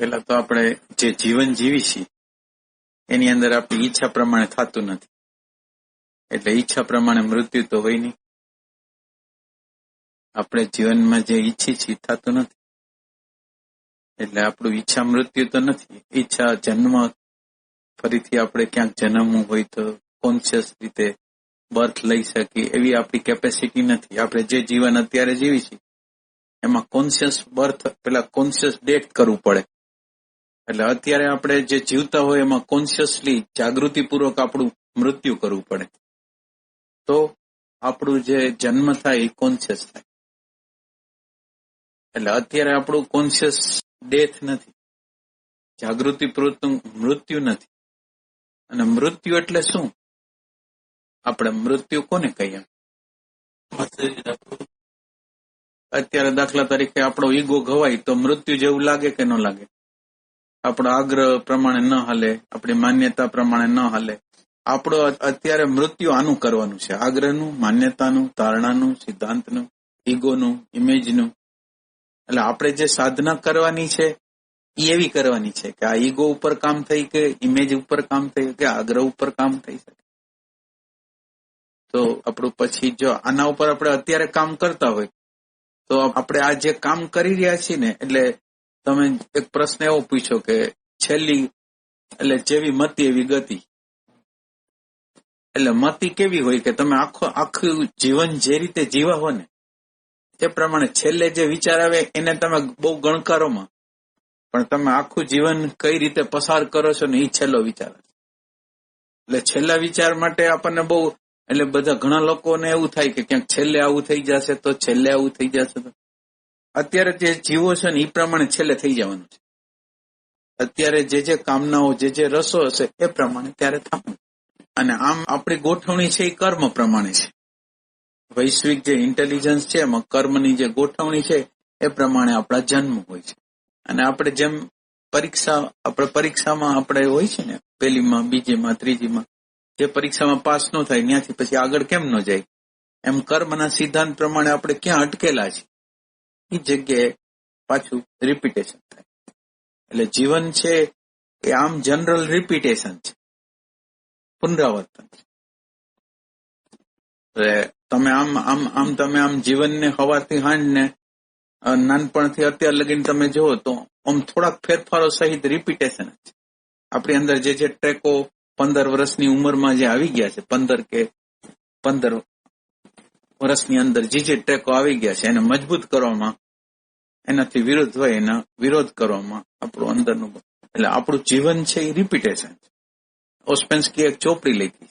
પેલા તો આપણે જે જીવન જીવી છીએ, એની અંદર આપણી ઈચ્છા પ્રમાણે થતું નથી. એટલે ઈચ્છા પ્રમાણે મૃત્યુ તો હોય નહીં. આપણે જીવનમાં જે ઈચ્છી છીએ થતું નથી. એટલે આપણું ઈચ્છા મૃત્યુ તો નથી. ઈચ્છા જન્મ ફરીથી આપણે ક્યાંક જન્મવું હોય તો કોન્શિયસ રીતે બર્થ લઈ શકીએ એવી આપણી કેપેસિટી નથી. આપણે જે જીવન અત્યારે જીવી છીએ, એમાં કોન્શિયસ બર્થ પેલા કોન્શિયસ ડેથ કરવું પડે. એટલે અત્યારે આપણે જે જીવતા હોય એમાં કોન્શિયસલી જાગૃતિપૂર્વક આપણું મૃત્યુ કરવું પડે. તો આપણું જે જન્મ થાય એ કોન્શિયસ થાય. એટલે અત્યારે આપણું કોન્શિયસ ડેથ નથી. જાગૃતિપૂર્વક મૃત્યુ નથી. અને મૃત્યુ એટલે શું? આપણે મૃત્યુ કોને કહીએ? અત્યારે દાખલા તરીકે આપણો ઈગો ઘવાય તો મૃત્યુ જેવું લાગે કે ન લાગે? આપણો આગ્રહ પ્રમાણે ન હલે, આપણી માન્યતા પ્રમાણે ન હલે. આપણો અત્યારે મૃત્યુ આનું કરવાનું છે. આગ્રહનું, માન્યતાનું, ધારણાનું, સિદ્ધાંતનું, ઈગોનું ઇમેજનું એટલે આપણે જે સાધના કરવાની છે એ એવી કરવાની છે કે આ ઈગો ઉપર કામ થઈ કે ઇમેજ ઉપર કામ થઈ કે આગ્રહ ઉપર કામ થઈ શકે. તો આપણું પછી જો આના ઉપર આપણે અત્યારે કામ કરતા હોય, તો આપણે આ જે કામ કરી રહ્યા છીએ ને, એટલે તમે એક પ્રશ્ન એવો પૂછ્યો કે છેલ્લી, એટલે જેવી મતી એવી ગતિ. એટલે મતી કેવી હોય કે તમે આખો, આખું જીવન જે રીતે જીવા હો ને, તે પ્રમાણે છેલ્લે જે વિચાર આવે એને તમે બહુ ગણકારોમાં. પણ તમે આખું જીવન કઈ રીતે પસાર કરો છો ને એ છેલ્લો વિચાર. એટલે છેલ્લા વિચાર માટે આપણને બહુ, એટલે બધા ઘણા લોકોને એવું થાય કે ક્યાંક છેલ્લે આવું થઈ જશે તો છેલ્લે આવું થઈ જશે તો. અત્યારે જે જીવો છે ને એ પ્રમાણે છેલ્લે થઈ જવાનું છે. અત્યારે જે જે કામનાઓ, જે જે રસો હશે, એ પ્રમાણે ત્યારે થવાનું. અને આમ આપણી ગોઠવણી છે એ કર્મ પ્રમાણે છે. વૈશ્વિક જે ઇન્ટેલિજન્સ છે, એમાં કર્મની જે ગોઠવણી છે, એ પ્રમાણે આપણા જન્મ હોય છે. અને આપણે જેમ પરીક્ષા, આપણે પરીક્ષામાં આપણે હોય છે ને, પેલીમાં, બીજીમાં, ત્રીજીમાં, જે પરીક્ષામાં પાસ ન થાય, ત્યાંથી પછી આગળ કેમ ન જાય? એમ કર્મના સિદ્ધાંત પ્રમાણે આપણે ક્યાં અટકેલા છે જગ્યાએ પાછું રિપીટેશન થાય. એટલે જીવન છે એ આમ જનરલ રિપીટેશન છે. પુનરાવર્તન એટલે તમે આમ આમ આમ તમે આમ જીવનને હવાથી હાંડને નાનપણથી અત્યાર લગીને તમે જુઓ તો આમ થોડાક ફેરફારો સહિત રિપીટેશન છે. આપણી અંદર જે જે ટ્રેકો પંદર વર્ષની ઉંમરમાં જે આવી ગયા છે, પંદર કે પંદર વર્ષની અંદર જે જે ટેકો આવી ગયા છે, એને મજબૂત કરવામાં, એનાથી વિરોધ હોય, એના વિરોધ કરવામાં આપણું અંદરનું એટલે આપણું જીવન છે એ રિપીટેશન છે. ઓસ્પેન્સકી એક ચોપડી લીધી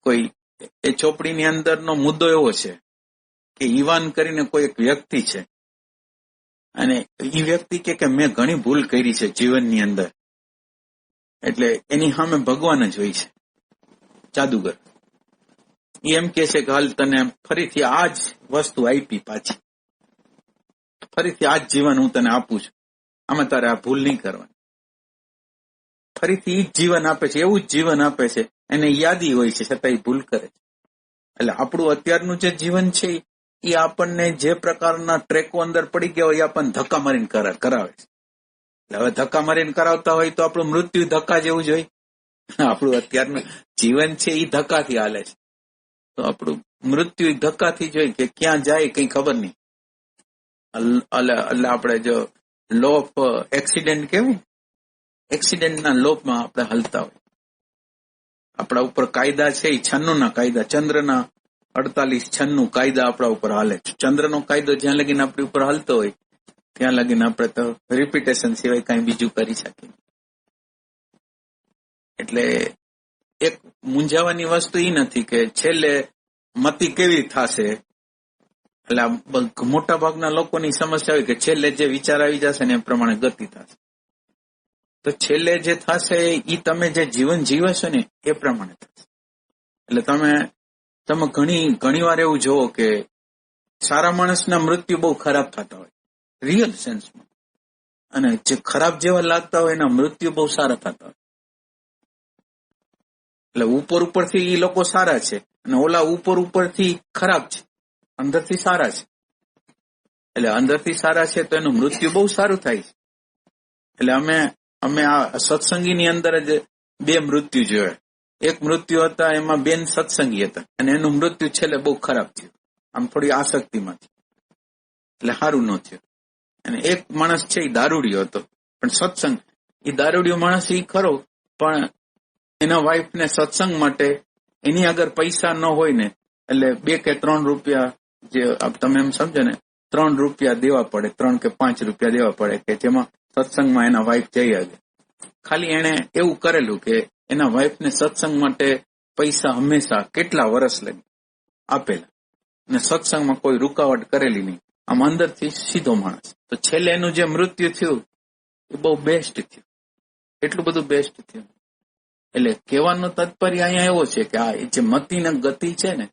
કોઈ, એ ચોપડીની અંદરનો મુદ્દો એવો છે કે ઈવાન કરીને કોઈ એક વ્યક્તિ છે, અને એ વ્યક્તિ કે મેં ઘણી ભૂલ કરી છે જીવનની અંદર. એટલે એની સામે ભગવાન જ હોય છે. જાદુગર. એમ કે છે કે હાલ તને ફરીથી આ જ વસ્તુ આપી પાછી. ફરીથી આ જ જીવન હું તને આપું છું. આમાં તારે આ ભૂલ નહીં કરવાની. ફરીથી એ જ જીવન આપે છે, એવું જ જીવન આપે છે. એને યાદી હોય છે, છતાં એ ભૂલ કરે છે. એટલે આપણું અત્યારનું જે જીવન છે એ આપણને જે પ્રકારના ટ્રેકો અંદર પડી ગયા હોય એ આપણને ધક્કા મારીને કરાવે છે. એટલે હવે ધક્કા મારીને કરાવતા હોય તો આપણું મૃત્યુ ધક્કા જેવું જ હોય. આપણું અત્યારનું જીવન છે એ ધક્કાથી હાલે છે. તો આપણું મૃત્યુ ધક્કાથી જોઈ કે ક્યાં જાય કઈ ખબર નહીં. એટલે આપણે જો લો ઓફ એક્સિડન્ટ કેવાય એક્સિડન્ટના લોપમાં આપણે હલતા હોય. આપણા ઉપર કાયદા છે એ છન્નુના કાયદા. ચંદ્રના અડતાલીસ છન્નું કાયદા આપણા ઉપર હાલે છે. ચંદ્રનો કાયદો જ્યાં લગીને આપણી ઉપર હાલતો હોય, ત્યાં લગીને આપણે તો રિપીટેશન સિવાય કઈ બીજું કરી શકીએ. એટલે એક મૂંઝાવાની વસ્તુ એ નથી કે છેલ્લે મતી કેવી થશે? એટલે મોટા ભાગના લોકોની સમસ્યા હોય કે છેલ્લે જે વિચાર આવી જશે ને એ પ્રમાણે ગતિ થશે. તો છેલ્લે જે થશે એ તમે જે જીવન જીવો છો ને એ પ્રમાણે થશે. એટલે તમે તમે ઘણી ઘણી વાર એવું જુઓ કે સારા માણસના મૃત્યુ બહુ ખરાબ થતા હોય. રિયલ સેન્સમાં અને જે ખરાબ જેવા લાગતા હોય એના મૃત્યુ બહુ સારા થતા હોય. એટલે ઉપર ઉપરથી એ લોકો સારા છે. અને ઓલા ઉપર ઉપરથી ખરાબ છે. અંદરથી સારા છે. એટલે અંદરથી સારા છે તો એનું મૃત્યુ બહુ સારું થાય છે. એટલે અમે અમે આ સત્સંગીની અંદર જ બે મૃત્યુ જોયા. એક મૃત્યુ હતા, એમાં બેન સત્સંગી હતા. અને એનું મૃત્યુ છેલ્લે બહુ ખરાબ થયું. આમ થોડી આસક્તિમાંથી એટલે સારું ન થયું. અને એક માણસ છે એ દારૂડિયો હતો. પણ સત્સંગ એ દારૂડિયો માણસ એ ખરો, પણ એના વાઈફને સત્સંગ માટે એની આગળ પૈસા ન હોય ને, એટલે બે કે ત્રણ રૂપિયા જે તમે એમ સમજો ને, ત્રણ રૂપિયા દેવા પડે, ત્રણ કે પાંચ રૂપિયા દેવા પડે કે જેમાં સત્સંગમાં એના વાઈફ જઈ આવે. ખાલી એણે એવું કરેલું કે એના વાઈફને સત્સંગ માટે પૈસા હંમેશા કેટલા વર્ષ લગી આપેલા. અને સત્સંગમાં કોઈ રૂકાવટ કરેલી નહીં. આમ અંદરથી સીધો માણસ. તો છેલ્લે એનું જે મૃત્યુ થયું, એ બહુ બેસ્ટ થયું. એટલું બધું બેસ્ટ થયું. એટલે કહેવાનો તાત્પર્ય અહીંયા એવો છે કે આ જે મતિ ને ગતિ છે ને,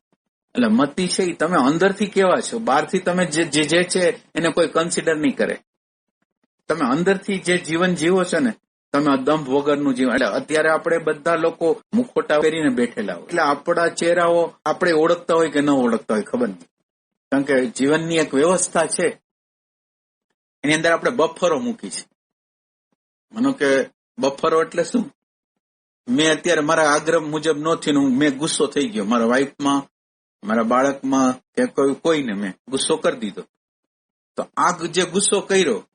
એટલે મતિ છે એ તમે અંદરથી કેવા છો? બહારથી તમે જે જે છે એને કોઈ કન્સિડર નહીં કરે. તમે અંદરથી જે જીવન જીવો છો ને, તમે દંભ વગરનું જીવન. એટલે અત્યારે આપણે બધા લોકો મુખોટા પહેરીને બેઠેલા હોય. એટલે આપણા ચહેરાઓ આપણે ઓળખતા હોય કે ન ઓળખતા હોય, ખબર નહીં. કારણ કે જીવનની એક વ્યવસ્થા છે. એની અંદર આપણે બફરો મૂકી છે. માનો કે બફરો એટલે શું? મેં અત્યારે મારા આગ્રહ મુજબ થયું હું, મેં ગુસ્સો થઈ ગયો. મારા વાઈફમાં મારા બાળકમાં કે કોઈ કોઈને મેં ગુસ્સો કરી દીધો. તો આ જે ગુસ્સો કર્યો,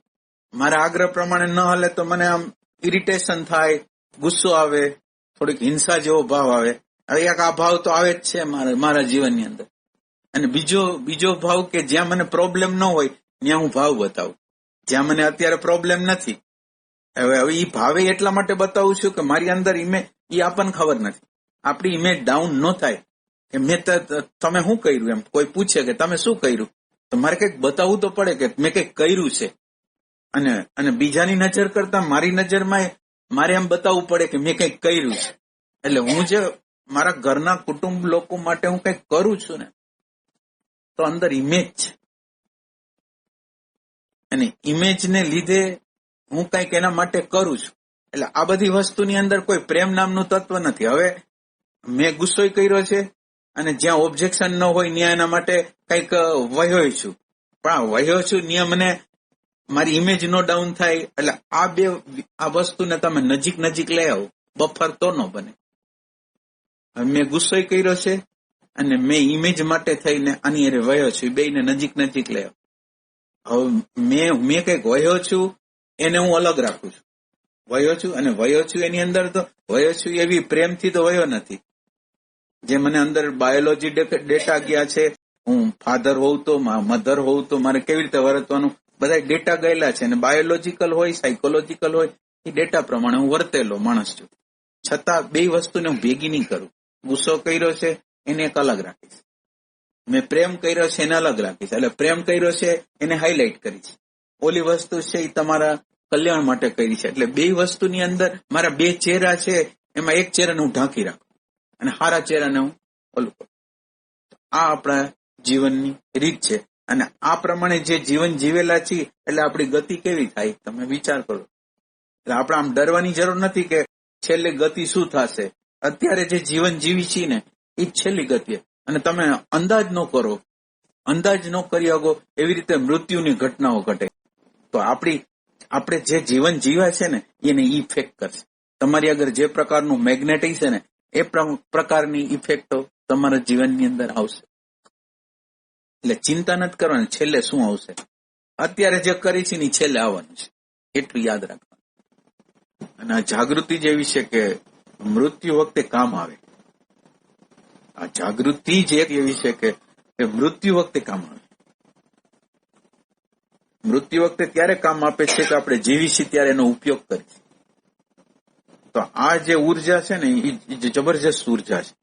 મારા આગ્રહ પ્રમાણે ન હાલે તો મને આમ ઇરિટેશન થાય, ગુસ્સો આવે, થોડીક હિંસા જેવો ભાવ આવે. હવે એક આ ભાવ તો આવે જ છે મારા મારા જીવનની અંદર. અને બીજો બીજો ભાવ કે જ્યાં મને પ્રોબ્લેમ ન હોય, ત્યાં હું ભાવ બતાવું. જ્યાં મને અત્યારે પ્રોબ્લેમ નથી હવે હવે એ ભાવે એટલા માટે બતાવું છું કે મારી અંદર ઇમેજ એ આપણને ખબર નથી. આપણી ઇમેજ ડાઉન ન થાય. કે મેં તમે શું કર્યું? એમ કોઈ પૂછે કે તમે શું કર્યું? તો મારે કંઈક બતાવવું તો પડે કે મેં કંઈક કર્યું છે. અને અને બીજાની નજર કરતા મારી નજરમાં મારે એમ બતાવવું પડે કે મેં કંઈક કર્યું છે. એટલે હું જે મારા ઘરના કુટુંબ લોકો માટે હું કંઈક કરું છું ને, તો અંદર ઇમેજ છે. અને ઇમેજને લીધે હું કંઈક એના માટે કરું છું. એટલે આ બધી વસ્તુની અંદર કોઈ પ્રેમ નામનું તત્વ નથી. હવે મેં ગુસ્સો કર્યો છે અને જ્યાં ઓબ્જેક્શન ન હોય ત્યાં એના માટે કંઈક વહ્યો છું. પણ આ વહ્યો છું ત્યાં મને મારી ઇમેજ નો ડાઉન થાય. એટલે આ બે આ વસ્તુને તમે નજીક નજીક લઈ આવો. બફર તો ન બને. મેં ગુસ્સો કર્યો છે અને મેં ઇમેજ માટે થઈને આની અરે વયો છું. બેને નજીક નજીક લઈ આવો. હવે મેં મેં કંઈક વહ્યો છું એને હું અલગ રાખું છું. વયો છું અને વયો છું એની અંદર તો, વયો છું એવી પ્રેમથી તો વયો નથી. જે મને અંદર બાયોલોજી ડેટા ગયા છે, હું ફાધર હોઉં તો મધર હોઉં તો, મારે કેવી રીતે વર્તવાનું બધા ડેટા ગયેલા છે અને બાયોલોજીકલ હોય સાયકોલોજીકલ હોય, એ ડેટા પ્રમાણે હું વર્તેલો માણસ છું. છતાં બે વસ્તુને હું ભેગી નહીં કરું. ગુસ્સો કર્યો છે, એને એક અલગ રાખીશ. મેં પ્રેમ કર્યો છે, એને અલગ રાખીશ. એટલે પ્રેમ કર્યો છે, એને હાઇલાઇટ કરી છે ઓલી વસ્તુ છે એ તમારા કલ્યાણ માટે કરી છે. એટલે બે વસ્તુની અંદર મારા બે ચહેરા છે, એમાં એક ચહેરાને હું ઢાંકી રાખું અને સારા ચહેરાને હું ઓલું કરું. આ આપણા જીવનની રીત છે. અને આ પ્રમાણે જે જીવન જીવેલા છીએ, એટલે આપણી ગતિ કેવી થાય, તમે વિચાર કરો. એટલે આપણે આમ ડરવાની જરૂર નથી કે છેલ્લે ગતિ શું થશે. અત્યારે જે જીવન જીવી છીએ ને એ છેલ્લી ગતિ અને તમે અંદાજ ન કરો. અંદાજ ન કરી શકો એવી રીતે મૃત્યુની ઘટનાઓ ઘટે. તો આપણી, આપણે જે જીવન જીવ્યા છે ને, એને ઇફેક્ટ કરશે. તમારી આગળ જે પ્રકારનું મેગ્નેટિક છે ને, એ પ્ર- પ્રકારની ઇફેક્ટો તમારા જીવનની અંદર આવશે. એટલે ચિંતા નથી કરવાની, છેલ્લે શું આવશે? અત્યારે જે કરી છે ને છેલ્લે આવવાનું છે. એટલું યાદ રાખવાનું. અને આ જાગૃતિ જેવી છે કે મૃત્યુ વખતે કામ આવે. આ જાગૃતિ જ એક એવી છે કે મૃત્યુ વખતે કામ આવે. મૃત્યુ વખતે ત્યારે કામ આપે છે કે આપણે જીવી છીએ ત્યારે એનો ઉપયોગ કરીએ. તો આ જે ઊર્જા છે ને એ જબરજસ્ત ઊર્જા છે.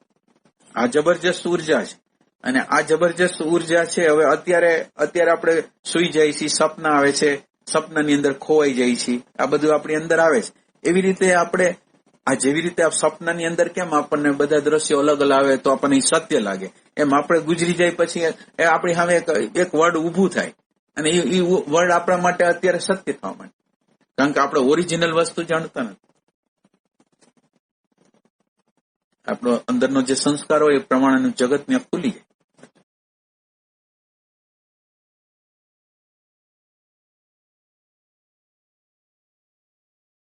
આ જબરજસ્ત ઊર્જા છે. અને આ જબરજસ્ત ઊર્જા છે, હવે અત્યારે અત્યારે આપણે સુઈ જાય છીએ, સપના આવે છે, સપનાની અંદર ખોવાઈ જાય છીએ. આ બધું આપણી અંદર આવે છે. એવી રીતે આપણે, આ જેવી રીતે આ સપનાની અંદર કેમ આપણને બધા દ્રશ્યો અલગ અલગ આવે તો આપણને સત્ય લાગે? એમ આપણે ગુજરી જાય પછી એ આપણી સામે એક વર્ડ ઊભું થાય. અને એ વર્ડ આપણા માટે અત્યારે સત્ય થવા માંડે કારણ કે આપણે ઓરિજિનલ વસ્તુ જાણતા નથી. આપણો અંદરનો જે સંસ્કાર હોય એ પ્રમાણેનું જગત ને ખુલી જાય.